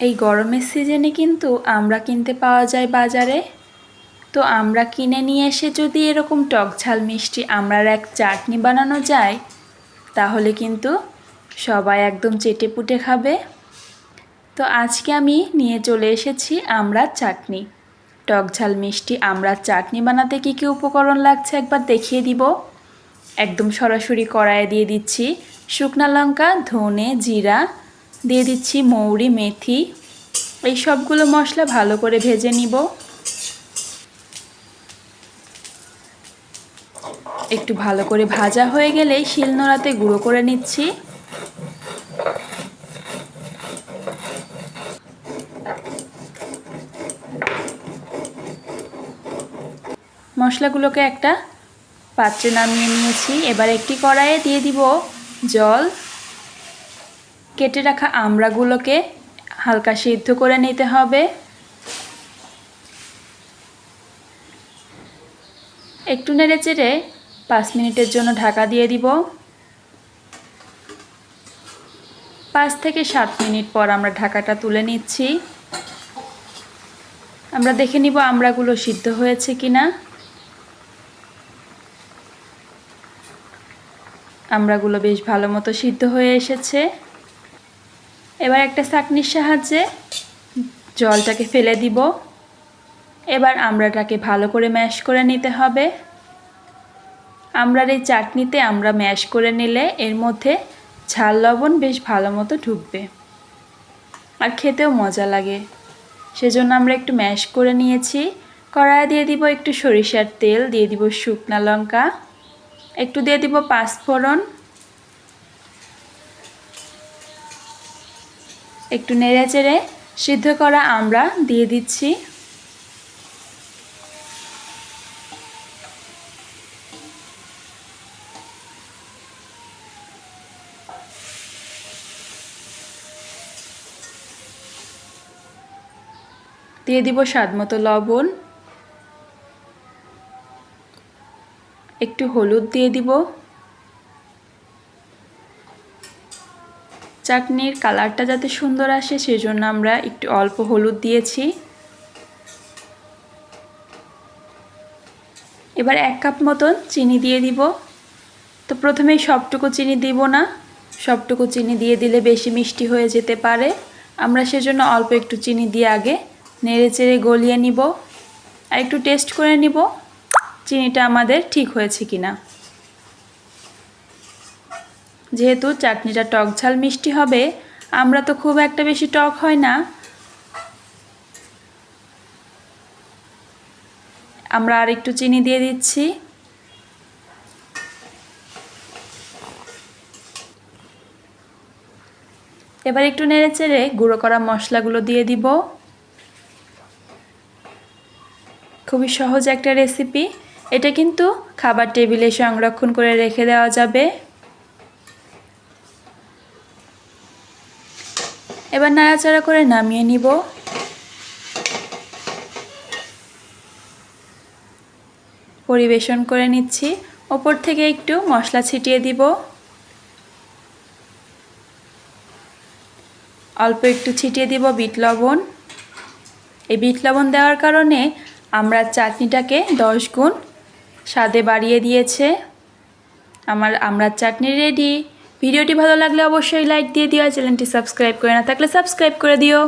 এই গরমের সিজনে কিন্তু আমরা কিনতে পাওয়া যায় বাজারে। তো আমরা কিনে নিয়ে এসে যদি এরকম টক ঝাল মিষ্টি আমরার এক চাটনি বানানো যায়, তাহলে কিন্তু সবাই একদম চেটে পুটে খাবে। তো আজকে আমি নিয়ে চলে এসেছি আমরা চাটনি। টক ঝাল মিষ্টি আমরা চাটনি বানাতে কী কী উপকরণ লাগছে একবার দেখিয়ে দিব। একদম সরাসরি কড়াইয়ে দিয়ে দিচ্ছি শুকনা লঙ্কা, ধনে, জিরা দিয়ে দিচ্ছি মৌরি, মেথি। এই সবগুলো মশলা ভালো করে ভেজে নিব। একটু ভালো করে ভাজা হয়ে গেলেই শিলনোড়াতে গুঁড়ো করে নিচ্ছি। মশলাগুলোকে একটা পাত্রে নামিয়ে নিয়েছি। এবার একটি কড়াইয়ে দিয়ে দিব জল। কেটে রাখা আমড়াগুলোকে হালকা সিদ্ধ করে নিতে হবে। একটু নেড়ে চেড়ে পাঁচ মিনিটের জন্য ঢাকা দিয়ে দিব। পাঁচ থেকে সাত মিনিট পর আমরা ঢাকাটা তুলে নিচ্ছি। আমরা দেখে নিব আমড়াগুলো সিদ্ধ হয়েছে কিনা। আমড়াগুলো বেশ ভালো মতো সিদ্ধ হয়ে এসেছে। এবার একটা চাকনির সাহায্যে জলটাকে ফেলে দিব। এবার আমড়াটাকে ভালো করে ম্যাশ করে নিতে হবে। আমরার এই চাটনিতে আমরা ম্যাশ করে নিলে এর মধ্যে ঝাল লবণ বেশ ভালো মতো ঢুকবে। আর খেতেও মজা লাগে। সেজন্য আমরা একটু ম্যাশ করে নিয়েছি। কড়াইয়ে দিয়ে দিব একটু সরিষার তেল, দিয়ে দিব শুকনা লঙ্কা, একটু দিয়ে দিব পাঁচফোড়ন একটু নেড়ে চেড়ে সিদ্ধ করা আমরা দিয়ে দিচ্ছি। দিয়ে দিব স্বাদ মতো লবণ। একটু হলুদ দিয়ে দিব। চাটনির কালারটা যাতে সুন্দর আসে, সেজন্য আমরা একটু অল্প হলুদ দিয়েছি। এবার এক কাপ মতন চিনি দিয়ে দিব। তো প্রথমেই সবটুকু চিনি দিব না, সবটুকু চিনি দিয়ে দিলে বেশি মিষ্টি হয়ে যেতে পারে। আমরা সেজন্য অল্প একটু চিনি দিয়ে আগে নেড়ে চেড়ে গলিয়ে নিব। আর একটু টেস্ট করে নিব, চিনিটা আমাদের ঠিক হয়েছে কিনা। যেহেতু চাটনিটা টক ঝাল মিষ্টি হবে, আমরা তো খুব একটা বেশি টক হয় না। আমরা আর একটু চিনি দিয়ে দিচ্ছি। এবার একটু নেড়ে চেড়ে গুঁড়ো করা মশলাগুলো দিয়ে দিব। খুবই সহজ একটা রেসিপি। এটা কিন্তু খাবার টেবিলে সংরক্ষণ করে রেখে দেওয়া যাবে। এবার নাড়াচাড়া করে নামিয়ে নিব। পরিবেশন করে নিচ্ছি। ওপর থেকে একটু মশলা ছিটিয়ে দিব। অল্প একটু ছিটিয়ে দিব বিট লবণ। এই বিট লবণ দেওয়ার কারণে আমরা চাটনিটাকে দশ গুণ স্বাদে বাড়িয়ে দিয়েছে। আমার আমরা চাটনি রেডি। ভিডিওটি ভালো লাগলে অবশ্যই লাইক দিয়ে দিও চ্যানেলটি সাবস্ক্রাইব করে না থাকলে সাবস্ক্রাইব করে দিও।